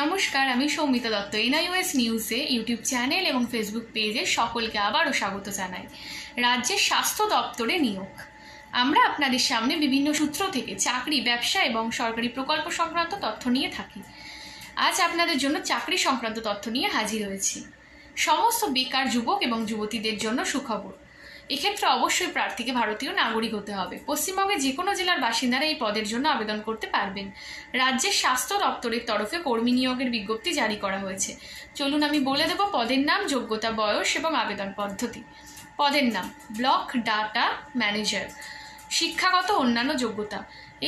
নমস্কার, আমি সৌমিতা দত্ত। এনআইওএস নিউজে ইউটিউব চ্যানেল এবং ফেসবুক পেজে সকলকে আবারও স্বাগত জানাই। রাজ্যের স্বাস্থ্য দপ্তরে নিয়োগ। আমরা আপনাদের সামনে বিভিন্ন সূত্র থেকে চাকরি, ব্যবসা এবং সরকারি প্রকল্প সংক্রান্ত তথ্য নিয়ে থাকি। আজ আপনাদের জন্য চাকরি সংক্রান্ত তথ্য নিয়ে হাজির হয়েছি। সমস্ত বেকার যুবক এবং যুবতীদের জন্য সুখবর। এক্ষেত্রে অবশ্যই প্রার্থীকে ভারতীয় নাগরিক হতে হবে। পশ্চিমবঙ্গে যে কোনো জেলার বাসিন্দারা এই পদের জন্য আবেদন করতে পারবেন। রাজ্যের স্বাস্থ্য দপ্তরের তরফে কর্মী নিয়োগের বিজ্ঞপ্তি জারি করা হয়েছে। চলুন আমি বলে দেব পদের নাম, যোগ্যতা, বয়স এবং আবেদন পদ্ধতি। পদের নাম, ব্লক ডাটা ম্যানেজার। শিক্ষাগত অন্যান্য যোগ্যতা।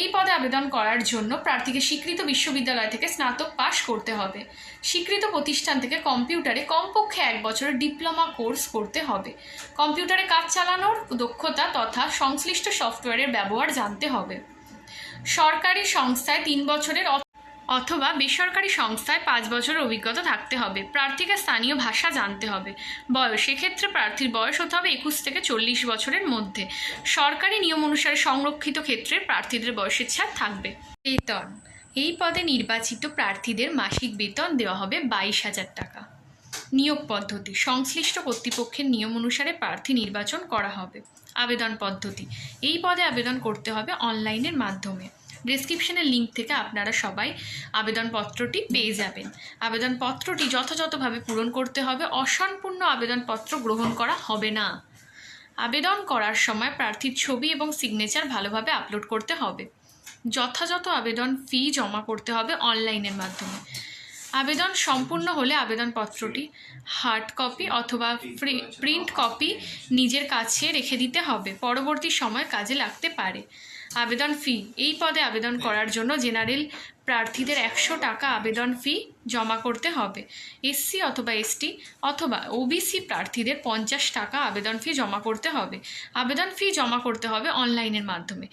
এই পদে আবেদন করার জন্য প্রার্থীকে স্বীকৃত বিশ্ববিদ্যালয় থেকে স্নাতক পাশ করতে হবে। স্বীকৃত প্রতিষ্ঠান থেকে কম্পিউটারে কমপক্ষে এক বছরের ডিপ্লোমা কোর্স করতে হবে। কম্পিউটারে কাজ চালানোর দক্ষতা তথা সংশ্লিষ্ট সফটওয়্যারের ব্যবহার জানতে হবে। সরকারি সংস্থায় তিন বছরের অথবা বেসরকারি সংস্থায় পাঁচ বছরের অভিজ্ঞতা থাকতে হবে। প্রার্থীকে স্থানীয় ভাষা জানতে হবে। বয়স এক্ষেত্রে প্রার্থীর বয়স হতে হবে একুশ থেকে চল্লিশ বছরের মধ্যে। সরকারি নিয়ম অনুসারে সংরক্ষিত ক্ষেত্রে প্রার্থীদের বয়সের ছাড় থাকবে। বেতন, এই পদে নির্বাচিত প্রার্থীদের মাসিক বেতন দেওয়া হবে বাইশ হাজার টাকা। নিয়োগ পদ্ধতি, সংশ্লিষ্ট কর্তৃপক্ষের নিয়ম অনুসারে প্রার্থী নির্বাচন করা হবে। আবেদন পদ্ধতি, এই পদে আবেদন করতে হবে অনলাইনের মাধ্যমে। ডেসক্রিপশনের লিঙ্ক থেকে আপনারা সবাই আবেদনপত্রটি পেয়ে যাবেন। আবেদনপত্রটি যথাযথভাবে পূরণ করতে হবে, অসম্পূর্ণ আবেদনপত্র গ্রহণ করা হবে না। আবেদন করার সময় প্রার্থীর ছবি এবং সিগনেচার ভালোভাবে আপলোড করতে হবে। যথাযথ আবেদন ফি জমা করতে হবে অনলাইনের মাধ্যমে। আবেদন সম্পূর্ণ হলে আবেদনপত্রটি হার্ড কপি অথবা প্রিন্ট কপি নিজের কাছে রেখে দিতে হবে, পরবর্তী সময় কাজে লাগতে পারে। আবেদন ফি এই পদে আবেদন করার জন্য জেনারেল প্রার্থীদের একশো টাকা আবেদন ফি জমা করতে হবে। এসসি অথবা এসটি অথবা ওবিসি প্রার্থীদের পঞ্চাশ টাকা আবেদন ফি জমা করতে হবে। আবেদন ফি জমা করতে হবে অনলাইনের মাধ্যমে।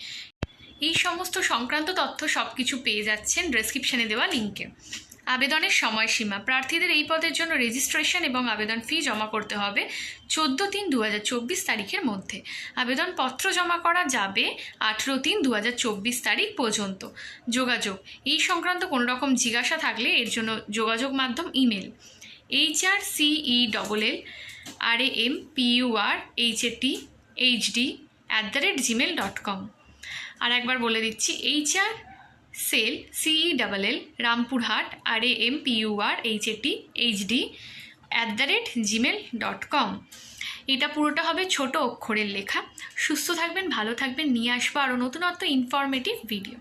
এই সমস্ত সংক্রান্ত তথ্য সব কিছু পেয়ে যাচ্ছেন ডেসক্রিপশানে দেওয়া লিঙ্কে আবেদনের সময়সীমা। প্রার্থীদের এই পদের জন্য রেজিস্ট্রেশন এবং আবেদন ফি জমা করতে হবে চোদ্দ তিন দু তারিখের মধ্যে। আবেদনপত্র জমা করা যাবে আঠেরো তিন দু তারিখ পর্যন্ত। যোগাযোগ। এই সংক্রান্ত কোনো রকম জিজ্ঞাসা থাকলে এর জন্য যোগাযোগ মাধ্যম email H R C E double L R A M P U R H A T H D at the rate Gmail dot com আর একবার বলে দিচ্ছি H R cell C E double L Rampurhat R A M P U R H A T H D at the rate Gmail dot com এটা পুরোটা হবে ছোট অক্ষরের লেখা। সুস্থ থাকবেন, ভালো থাকবেন। নিয়ে আসব আরও নতুনত্ব ইনফরমেটিভ ভিডিও